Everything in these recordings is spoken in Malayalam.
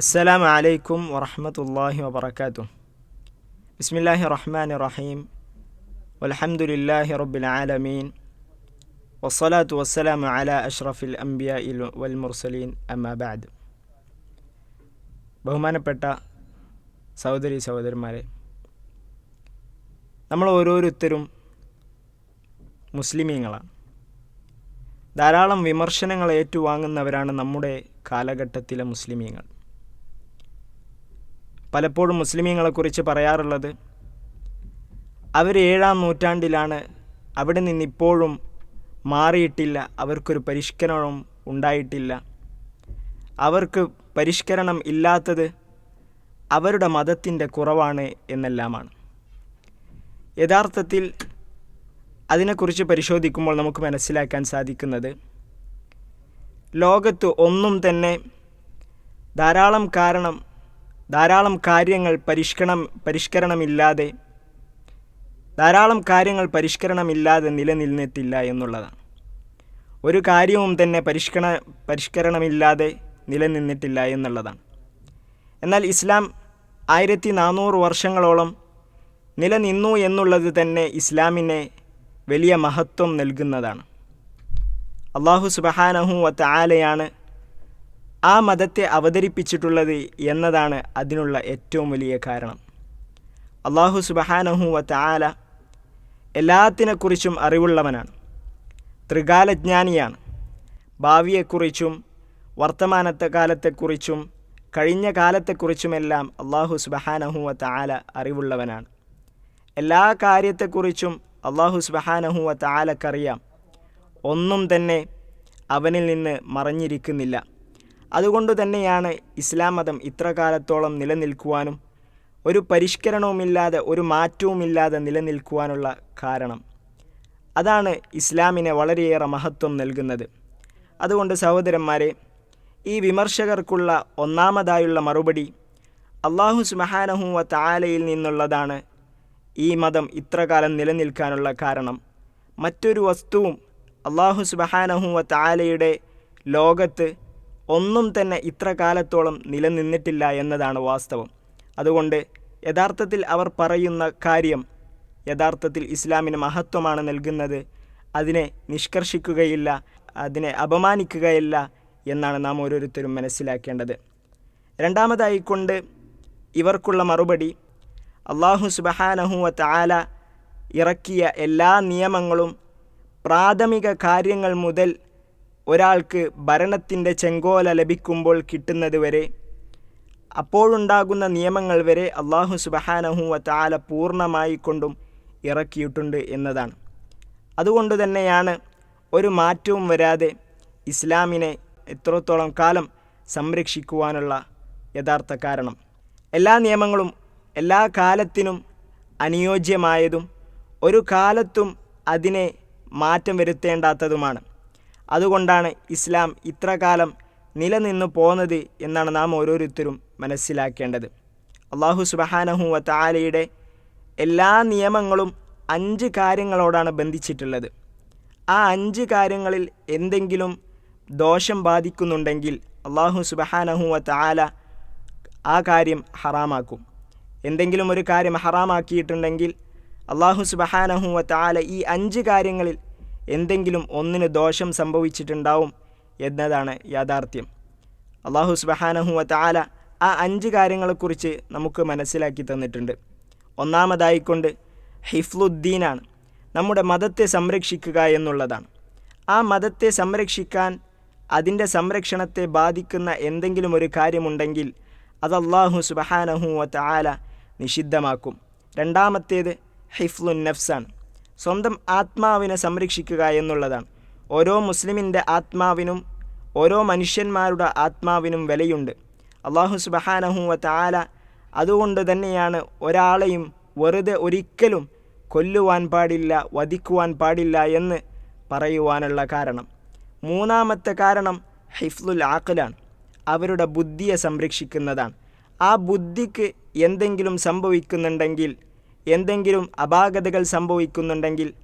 السلام عليكم ورحمة الله وبركاته بسم الله الرحمن الرحيم والحمد لله رب العالمين والصلاة والسلام على أشرف الأنبياء والمرسلين أما بعد ബഹുമാനപ്പെട്ട സഹോദരി സഹോദരന്മാരെ നമ്മൾ ഓരോരുത്തരും മുസ്ലിമീങ്ങളാണ് ധാരാളം വിമർശനങ്ങൾ ഏറ്റുവാങ്ങുന്നവരാണ് നമ്മുടെ കാലഘട്ടത്തിലെ മുസ്ലിമീങ്ങൾ പലപ്പോഴും മുസ്ലിമീങ്ങളെക്കുറിച്ച് പറയാറുള്ളത് അവർ ഏഴാം നൂറ്റാണ്ടിലാണ് അവിടെ നിന്നിപ്പോഴും മാറിയിട്ടില്ല അവർക്കൊരു പരിഷ്കരണവും ഉണ്ടായിട്ടില്ല. അവർക്ക് പരിഷ്കരണം ഇല്ലാത്തത് അവരുടെ മതത്തിന്റെ കുറവാണ് എന്നെല്ലാമാണ്. യഥാർത്ഥത്തിൽ അതിനെക്കുറിച്ച് പരിശോധിക്കുമ്പോൾ നമുക്ക് മനസ്സിലാക്കാൻ സാധിക്കുന്നത് ലോകത്ത് ഒന്നും തന്നെ ധാരാളം കാരണം ധാരാളം കാര്യങ്ങൾ പരിഷ്കരണം പരിഷ്കരണമില്ലാതെ ധാരാളം കാര്യങ്ങൾ പരിഷ്കരണമില്ലാതെ നിലനിന്നിട്ടില്ല എന്നുള്ളതാണ്. ഒരു കാര്യവും തന്നെ പരിഷ്കരണ പരിഷ്കരണമില്ലാതെ നിലനിന്നിട്ടില്ല എന്നുള്ളതാണ്. എന്നാൽ ഇസ്ലാം ആയിരത്തി നാനൂറ് വർഷങ്ങളോളം നിലനിന്നു എന്നുള്ളത് തന്നെ ഇസ്ലാമിനെ വലിയ മഹത്വം നൽകുന്നതാണ്. അള്ളാഹു സുബഹാനഹു വത്ത ആലയാണ് ആ മതത്തെ അവതരിപ്പിച്ചിട്ടുള്ളത് എന്നതാണ് അതിനുള്ള ഏറ്റവും വലിയ കാരണം. അള്ളാഹു സുബഹാനഹു വത്ത ആല എല്ലാത്തിനെക്കുറിച്ചും അറിവുള്ളവനാണ്. ത്രികാലജ്ഞാനിയാണ്. ഭാവിയെക്കുറിച്ചും വർത്തമാനത്തെ കാലത്തെക്കുറിച്ചും കഴിഞ്ഞ കാലത്തെക്കുറിച്ചുമെല്ലാം അള്ളാഹു സുബഹാനഹു വത്ത ആല അറിവുള്ളവനാണ്. എല്ലാ കാര്യത്തെക്കുറിച്ചും അള്ളാഹു സുബഹാനഹു വത്ത ആലക്കറിയാം ഒന്നും തന്നെ അവനിൽ നിന്ന് മറഞ്ഞിരിക്കുന്നില്ല. അതുകൊണ്ട് തന്നെയാണ് ഇസ്ലാം മതം ഇത്രകാലത്തോളം നിലനിൽക്കുവാനും ഒരു പരിഷ്കരണവുമില്ലാതെ ഒരു മാറ്റവുമില്ലാതെ നിലനിൽക്കുവാനുള്ള കാരണം. അതാണ് ഇസ്ലാമിനെ വളരെയേറെ മഹത്വം നൽകുന്നത്. അതുകൊണ്ട് സഹോദരന്മാരെ ഈ വിമർശകർക്കുള്ള ഒന്നാമതായുള്ള മറുപടി അള്ളാഹു സുമഹാനഹു വ താലയിൽ നിന്നുള്ളതാണ് ഈ മതം ഇത്രകാലം നിലനിൽക്കാനുള്ള കാരണം. മറ്റൊരു വസ്തുവും അള്ളാഹു സുബഹാനഹു വ താലയുടെ ലോകത്ത് ഒന്നും തന്നെ ഇത്ര കാലത്തോളം നിലനിന്നിട്ടില്ല എന്നതാണ് വാസ്തവം. അതുകൊണ്ട് യഥാർത്ഥത്തിൽ അവർ പറയുന്ന കാര്യം യഥാർത്ഥത്തിൽ ഇസ്ലാമിന് മഹത്വമാണ് നൽകുന്നത്. അതിനെ നിഷ്കർഷിക്കുകയില്ല അതിനെ അപമാനിക്കുകയില്ല എന്നാണ് നാം ഓരോരുത്തരും മനസ്സിലാക്കേണ്ടത്. രണ്ടാമതായിക്കൊണ്ട് ഇവർക്കുള്ള മറുപടി അള്ളാഹു സുബഹാനഹുവ താല ഇറക്കിയ എല്ലാ നിയമങ്ങളും പ്രാഥമിക കാര്യങ്ങൾ മുതൽ ഒരാൾക്ക് ഭരണത്തിന്റെ ചെങ്കോല ലഭിക്കുമ്പോൾ കിട്ടുന്നത് വരെ അപ്പോഴുണ്ടാകുന്ന നിയമങ്ങൾ വരെ അള്ളാഹു സുബഹാനഹും താല പൂർണമായി കൊണ്ടും ഇറക്കിയിട്ടുണ്ട് എന്നതാണ്. അതുകൊണ്ട് തന്നെയാണ് ഒരു മാറ്റവും വരാതെ ഇസ്ലാമിനെ എത്രത്തോളം കാലം സംരക്ഷിക്കുവാനുള്ള യഥാർത്ഥ കാരണം. എല്ലാ നിയമങ്ങളും എല്ലാ കാലത്തിനും അനുയോജ്യമായതും ഒരു കാലത്തും അതിനെ മാറ്റം വരുത്തേണ്ടാത്തതുമാണ്. അതുകൊണ്ടാണ് ഇസ്ലാം ഇത്രകാലം നിലനിന്നു പോന്നത് എന്നാണ് നാം ഓരോരുത്തരും മനസ്സിലാക്കേണ്ടത്. അള്ളാഹു സുബഹാനഹു വത്താലയുടെ എല്ലാ നിയമങ്ങളും അഞ്ച് കാര്യങ്ങളോടാണ് ബന്ധിച്ചിട്ടുള്ളത്. ആ അഞ്ച് കാര്യങ്ങളിൽ എന്തെങ്കിലും ദോഷം ബാധിക്കുന്നുണ്ടെങ്കിൽ അള്ളാഹു സുബഹാനഹു വത്താല ആ കാര്യം ഹറാമാക്കും. എന്തെങ്കിലും ഒരു കാര്യം ഹറാമാക്കിയിട്ടുണ്ടെങ്കിൽ അള്ളാഹു സുബഹാനഹു വത്താല ഈ അഞ്ച് കാര്യങ്ങളിൽ എന്തെങ്കിലും ഒന്നിന് ദോഷം സംഭവിച്ചിട്ടുണ്ടാവും എന്നതാണ് യാഥാർത്ഥ്യം. അള്ളാഹു സുബഹാനഹു താല ആ അഞ്ച് കാര്യങ്ങളെക്കുറിച്ച് നമുക്ക് മനസ്സിലാക്കി തന്നിട്ടുണ്ട്. ഒന്നാമതായിക്കൊണ്ട് ഹിഫ്ലുദ്ദീനാണ്. നമ്മുടെ മതത്തെ സംരക്ഷിക്കുക എന്നുള്ളതാണ്. ആ മതത്തെ സംരക്ഷിക്കാൻ അതിന്റെ സംരക്ഷണത്തെ ബാധിക്കുന്ന എന്തെങ്കിലും ഒരു കാര്യമുണ്ടെങ്കിൽ അത് അള്ളാഹു സുബഹാനഹു താല നിഷിദ്ധമാക്കും. രണ്ടാമത്തേത് ഹിഫ്ലുൻ നഫ്സാണ് സ്വന്തം ആത്മാവിനെ സംരക്ഷിക്കുക എന്നുള്ളതാണ്. ഓരോ മുസ്ലിമിന്റെ ആത്മാവിനും ഓരോ മനുഷ്യന്മാരുടെ ആത്മാവിനും വിലയുണ്ട്. അള്ളാഹു സുബഹാനഹു വത്താല അതുകൊണ്ട് തന്നെയാണ് ഒരാളെയും വെറുതെ ഒരിക്കലും കൊല്ലുവാൻ പാടില്ല വധിക്കുവാൻ പാടില്ല എന്ന് പറയുവാനുള്ള കാരണം. മൂന്നാമത്തെ കാരണം ഹിഫ്ലുൽ ആക്കലാണ് അവരുടെ ബുദ്ധിയെ സംരക്ഷിക്കുന്നതാണ്. ആ ബുദ്ധിക്ക് എന്തെങ്കിലും സംഭവിക്കുന്നുണ്ടെങ്കിൽ എന്തെങ്കിലും അപാകതകൾ സംഭവിക്കുന്നുണ്ടെങ്കിൽ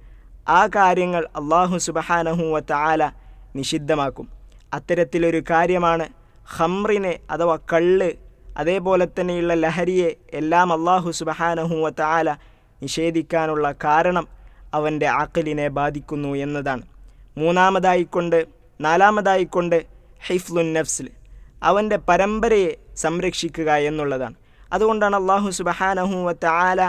ആ കാര്യങ്ങൾ അള്ളാഹു സുബഹാനഹുവ താല നിഷിദ്ധമാക്കും. അത്തരത്തിലൊരു കാര്യമാണ് ഹംറിനെ അഥവാ കള്ള് അതേപോലെ തന്നെയുള്ള ലഹരിയെ എല്ലാം അള്ളാഹു സുബഹാനഹുവ താല നിഷേധിക്കാനുള്ള കാരണം അവന്റെ അക്കലിനെ ബാധിക്കുന്നു എന്നതാണ്. മൂന്നാമതായിക്കൊണ്ട് നാലാമതായിക്കൊണ്ട് ഹൈഫ്ലുൻ നഫ്സിൽ അവന്റെ പരമ്പരയെ സംരക്ഷിക്കുക എന്നുള്ളതാണ്. അതുകൊണ്ടാണ് അള്ളാഹു സുബഹാനഹുവ താല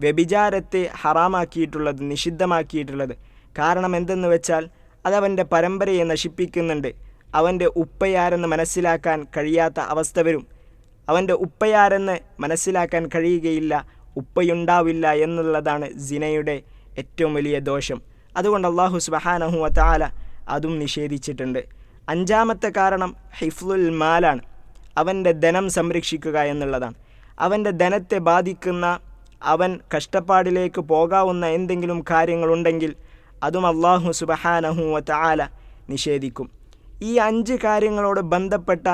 വ്യഭിചാരത്തെ ഹറാമാക്കിയിട്ടുള്ളത് നിഷിദ്ധമാക്കിയിട്ടുള്ളത്. കാരണം എന്തെന്ന് വെച്ചാൽ അതവന്റെ പരമ്പരയെ നശിപ്പിക്കുന്നുണ്ട്. അവന്റെ ഉപ്പയാരെന്ന് മനസ്സിലാക്കാൻ കഴിയാത്ത അവസ്ഥ വരും. അവന്റെ ഉപ്പയാരെന്ന് മനസ്സിലാക്കാൻ കഴിയുകയില്ല ഉപ്പയുണ്ടാവില്ല എന്നുള്ളതാണ് സിനയുടെ ഏറ്റവും വലിയ ദോഷം. അതുകൊണ്ട് അള്ളാഹു സുബഹാനഹു താല അതും നിഷേധിച്ചിട്ടുണ്ട്. അഞ്ചാമത്തെ കാരണം ഹിഫ്ലുൽ മാലാണ്. അവന്റെ ധനം സംരക്ഷിക്കുക എന്നുള്ളതാണ്. അവന്റെ ധനത്തെ ബാധിക്കുന്ന അവൻ കഷ്ടപ്പാടിലേക്ക് പോകാവുന്ന എന്തെങ്കിലും കാര്യങ്ങളുണ്ടെങ്കിൽ അതും അള്ളാഹു സുബഹാനഹു താല നിഷേധിക്കും. ഈ അഞ്ച് കാര്യങ്ങളോട് ബന്ധപ്പെട്ട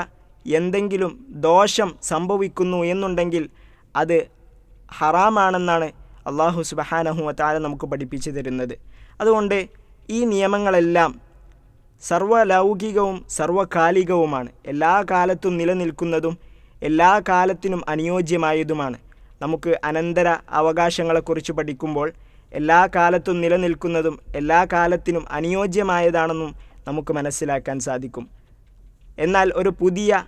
എന്തെങ്കിലും ദോഷം സംഭവിക്കുന്നു എന്നുണ്ടെങ്കിൽ അത് ഹറാമാണെന്നാണ് അള്ളാഹു സുബഹാനഹു താല നമുക്ക് പഠിപ്പിച്ചു തരുന്നത്. അതുകൊണ്ട് ഈ നിയമങ്ങളെല്ലാം സർവലൗകികവും സർവകാലികവുമാണ്. എല്ലാ കാലത്തും നിലനിൽക്കുന്നതും എല്ലാ കാലത്തിനും അനുയോജ്യമായതുമാണ്. നമുക്ക് അനന്തര അവകാശങ്ങളെക്കുറിച്ച് പഠിക്കുമ്പോൾ എല്ലാ കാലത്തും നിലനിൽക്കുന്നതും എല്ലാ കാലത്തിനും അനുയോജ്യമായതാണെന്നും നമുക്ക് മനസ്സിലാക്കാൻ സാധിക്കും. എന്നാൽ ഒരു പുതിയ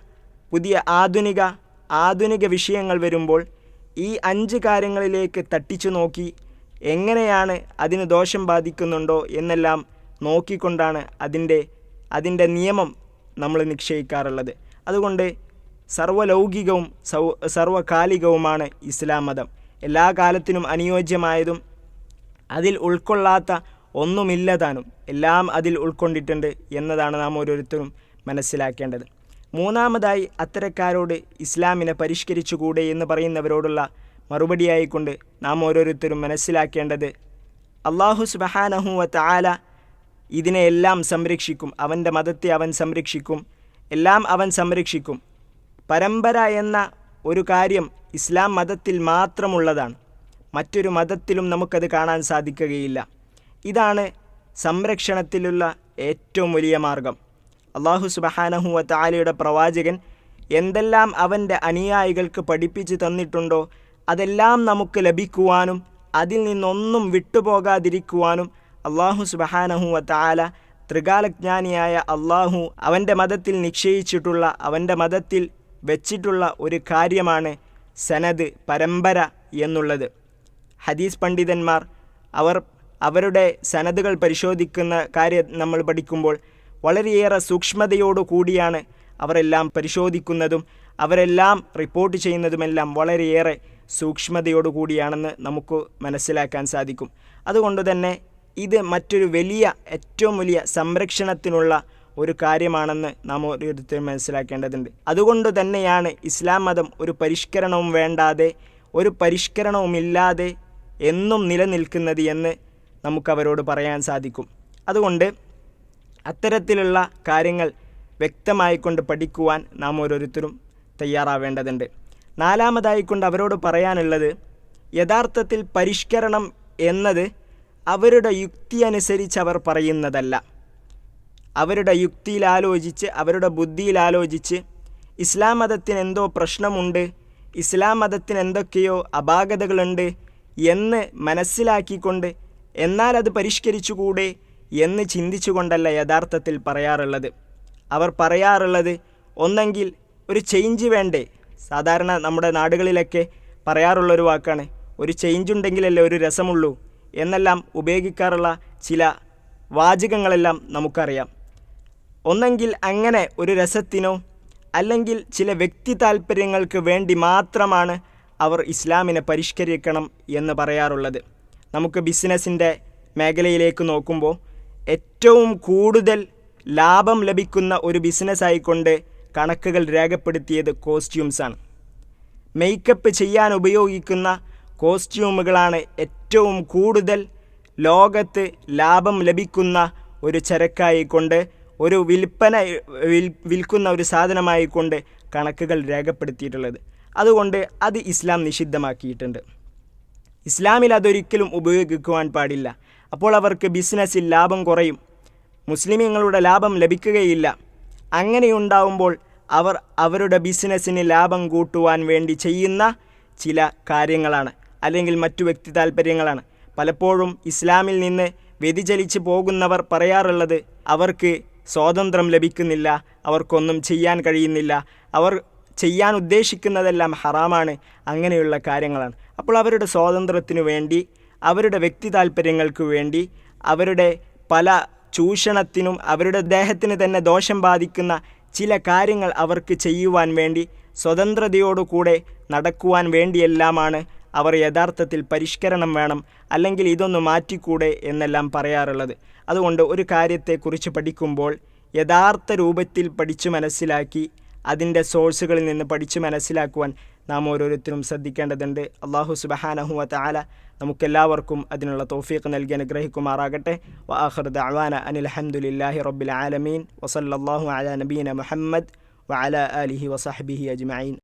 പുതിയ ആധുനിക ആധുനിക വിഷയങ്ങൾ വരുമ്പോൾ ഈ അഞ്ച് കാര്യങ്ങളിലേക്ക് തട്ടിച്ചു നോക്കി എങ്ങനെയാണ് അതിന് ദോഷം ബാധിക്കുന്നുണ്ടോ എന്നെല്ലാം നോക്കിക്കൊണ്ടാണ് അതിന്റെ അതിന്റെ നിയമം നമ്മൾ നിശ്ചയിക്കാറുള്ളത്. അതുകൊണ്ട് സർവലൗകികവും സൗ സർവകാലികവുമാണ് ഇസ്ലാം മതം. എല്ലാ കാലത്തിനും അനുയോജ്യമായതും അതിൽ ഉൾക്കൊള്ളാത്ത ഒന്നുമില്ലതാനും എല്ലാം അതിൽ ഉൾക്കൊണ്ടിട്ടുണ്ട് എന്നതാണ് നാം ഓരോരുത്തരും മനസ്സിലാക്കേണ്ടത്. മൂന്നാമതായി അത്തരക്കാരോട് ഇസ്ലാമിനെ പരിഷ്കരിച്ചുകൂടെ എന്ന് പറയുന്നവരോടുള്ള മറുപടിയായിക്കൊണ്ട് നാം ഓരോരുത്തരും മനസ്സിലാക്കേണ്ടത് അള്ളാഹു സുബഹാനഹുവ താല ഇതിനെയെല്ലാം സംരക്ഷിക്കും അവന്റെ മതത്തെ അവൻ സംരക്ഷിക്കും എല്ലാം അവൻ സംരക്ഷിക്കും. പരമ്പര എന്ന ഒരു കാര്യം ഇസ്ലാം മതത്തിൽ മാത്രമുള്ളതാണ്. മറ്റൊരു മതത്തിലും നമുക്കത് കാണാൻ സാധിക്കുകയില്ല. ഇതാണ് സംരക്ഷണത്തിലുള്ള ഏറ്റവും വലിയ മാർഗം. അള്ളാഹു സുബഹാനഹു വാലയുടെ പ്രവാചകൻ എന്തെല്ലാം അവന്റെ അനുയായികൾക്ക് പഠിപ്പിച്ച് തന്നിട്ടുണ്ടോ അതെല്ലാം നമുക്ക് ലഭിക്കുവാനും അതിൽ നിന്നൊന്നും വിട്ടുപോകാതിരിക്കുവാനും അള്ളാഹു സുബഹാനഹു വാല ത്രികാലജ്ഞാനിയായ അള്ളാഹു അവന്റെ മതത്തിൽ നിശ്ചയിച്ചിട്ടുള്ള അവന്റെ മതത്തിൽ വെച്ചിട്ടുള്ള ഒരു കാര്യമാണ് സനദ് പരമ്പര എന്നുള്ളത്. ഹദീസ് പണ്ഡിതന്മാർ അവർ അവരുടെ സനദുകൾ പരിശോധിക്കുന്ന കാര്യം നമ്മൾ പഠിക്കുമ്പോൾ വളരെയേറെ സൂക്ഷ്മതയോടു കൂടിയാണ് അവരെല്ലാം പരിശോധിക്കുന്നതും അവരെല്ലാം റിപ്പോർട്ട് ചെയ്യുന്നതുമെല്ലാം വളരെയേറെ സൂക്ഷ്മതയോടു കൂടിയാണെന്ന് നമുക്ക് മനസ്സിലാക്കാൻ സാധിക്കും. അതുകൊണ്ട് തന്നെ ഇത് മറ്റൊരു വലിയ ഏറ്റവും വലിയ സംരക്ഷണത്തിനുള്ള ഒരു കാര്യമാണെന്ന് നാം ഓരോരുത്തരും മനസ്സിലാക്കേണ്ടതുണ്ട്. അതുകൊണ്ട് തന്നെയാണ് ഇസ്ലാം മതം ഒരു പരിഷ്കരണവും വേണ്ടാതെ ഒരു പരിഷ്കരണവുമില്ലാതെ എന്നും നിലനിൽക്കുന്നത് എന്ന് നമുക്കവരോട് പറയാൻ സാധിക്കും. അതുകൊണ്ട് അത്തരത്തിലുള്ള കാര്യങ്ങൾ വ്യക്തമായിക്കൊണ്ട് പഠിക്കുവാൻ നാം ഓരോരുത്തരും തയ്യാറാവേണ്ടതുണ്ട്. നാലാമതായിക്കൊണ്ട് അവരോട് പറയാനുള്ളത് യഥാർത്ഥത്തിൽ പരിഷ്കരണം എന്നത് അവരുടെ യുക്തി അനുസരിച്ച് അവർ പറയുന്നതല്ല. അവരുടെ യുക്തിയിൽ ആലോചിച്ച് അവരുടെ ബുദ്ധിയിൽ ആലോചിച്ച് ഇസ്ലാം മതത്തിന് എന്തോ പ്രശ്നമുണ്ട് ഇസ്ലാം മതത്തിന് എന്തൊക്കെയോ അപാകതകളുണ്ട് എന്ന് മനസ്സിലാക്കിക്കൊണ്ട് എന്നാൽ അത് പരിഷ്കരിച്ചുകൂടെ എന്ന് ചിന്തിച്ചുകൊണ്ടല്ല യഥാർത്ഥത്തിൽ പറയാറുള്ളത്. അവർ പറയാറുള്ളത് ഒന്നെങ്കിൽ ഒരു ചേഞ്ച് വേണ്ടേ? സാധാരണ നമ്മുടെ നാടുകളിലൊക്കെ പറയാറുള്ളൊരു വാക്കാണ് ഒരു ചേഞ്ച് ഉണ്ടെങ്കിലല്ലേ ഒരു രസമുള്ളൂ. എന്നെല്ലാം ഉപയോഗിക്കാറുള്ള ചില വാചകങ്ങളെല്ലാം നമുക്കറിയാം. ഒന്നെങ്കിൽ അങ്ങനെ ഒരു രസത്തിനോ അല്ലെങ്കിൽ ചില വ്യക്തി താല്പര്യങ്ങൾക്ക് വേണ്ടി മാത്രമാണ് അവർ ഇസ്ലാമിനെ പരിഷ്കരിക്കണം എന്ന് പറയാറുള്ളത്. നമുക്ക് ബിസിനസ്സിന്റെ മേഖലയിലേക്ക് നോക്കുമ്പോൾ ഏറ്റവും കൂടുതൽ ലാഭം ലഭിക്കുന്ന ഒരു ബിസിനസ്സായിക്കൊണ്ട് കണക്കുകൾ രേഖപ്പെടുത്തിയത് കോസ്റ്റ്യൂംസാണ് മേക്കപ്പ് ചെയ്യാൻ ഉപയോഗിക്കുന്ന കോസ്റ്റ്യൂമുകളാണ് ഏറ്റവും കൂടുതൽ ലോകത്ത് ലാഭം ലഭിക്കുന്ന ഒരു ചരക്കായിക്കൊണ്ട് ഒരു വിൽപ്പന വിൽ വിൽക്കുന്ന ഒരു സാധനമായിക്കൊണ്ട് കണക്കുകൾ രേഖപ്പെടുത്തിയിട്ടുള്ളത്. അതുകൊണ്ട് അത് ഇസ്ലാം നിഷിദ്ധമാക്കിയിട്ടുണ്ട്. ഇസ്ലാമിൽ അതൊരിക്കലും ഉപയോഗിക്കുവാൻ പാടില്ല. അപ്പോൾ അവർക്ക് ബിസിനസ്സിൽ ലാഭം കുറയും. മുസ്ലിമീങ്ങളുടെ ലാഭം ലഭിക്കുകയില്ല. അങ്ങനെയുണ്ടാവുമ്പോൾ അവർ അവരുടെ ബിസിനസ്സിന് ലാഭം കൂട്ടുവാൻ വേണ്ടി ചെയ്യുന്ന ചില കാര്യങ്ങളാണ് അല്ലെങ്കിൽ മറ്റു വ്യക്തി താല്പര്യങ്ങളാണ് പലപ്പോഴും ഇസ്ലാമിൽ നിന്ന് വ്യതിചലിച്ച് പോകുന്നവർ പറയാറുള്ളത് അവർക്ക് സ്വാതന്ത്ര്യം ലഭിക്കുന്നില്ല അവർക്കൊന്നും ചെയ്യാൻ കഴിയുന്നില്ല. അവർ ചെയ്യാൻ ഉദ്ദേശിക്കുന്നതെല്ലാം ഹറാമാണ് അങ്ങനെയുള്ള കാര്യങ്ങളാണ്. അപ്പോൾ അവരുടെ സ്വാതന്ത്ര്യത്തിനു വേണ്ടി അവരുടെ വ്യക്തി താല്പര്യങ്ങൾക്ക് വേണ്ടി അവരുടെ പല ചൂഷണത്തിനും അവരുടെ ദേഹത്തിന് തന്നെ ദോഷം ബാധിക്കുന്ന ചില കാര്യങ്ങൾ അവർക്ക് ചെയ്യുവാൻ വേണ്ടി സ്വതന്ത്രതയോടുകൂടെ നടക്കുവാൻ വേണ്ടിയെല്ലാമാണ് അവർ യഥാർത്ഥത്തിൽ പരിഷ്കരണം വേണം അല്ലെങ്കിൽ ഇതൊന്ന് മാറ്റിക്കൂടെ എന്നെല്ലാം പറയാറുള്ളത്. അതുകൊണ്ട് ഒരു കാര്യത്തെക്കുറിച്ച് പഠിക്കുമ്പോൾ യഥാർത്ഥ രൂപത്തിൽ പഠിച്ചു മനസ്സിലാക്കി അതിന്റെ സോഴ്സുകളിൽ നിന്ന് പഠിച്ചു മനസ്സിലാക്കുവാൻ നാം ഓരോരുത്തരും ശ്രദ്ധിക്കേണ്ടതുണ്ട്. അള്ളാഹു സുബഹാനഹുവ താല നമുക്കെല്ലാവർക്കും അതിനുള്ള തോഫീക്ക് നൽകി അനുഗ്രഹിക്കുമാറാകട്ടെ. വാഹർദ് അവാന അനിൽ ഹംദുലില്ലാഹി റബ്ബിൽ ആലമീൻ. വസല്ലല്ലാഹു അല നബീന മുഹമ്മദ് വഅലാ ആലിഹി വസഹ്ബിഹി അജ്മഈൻ.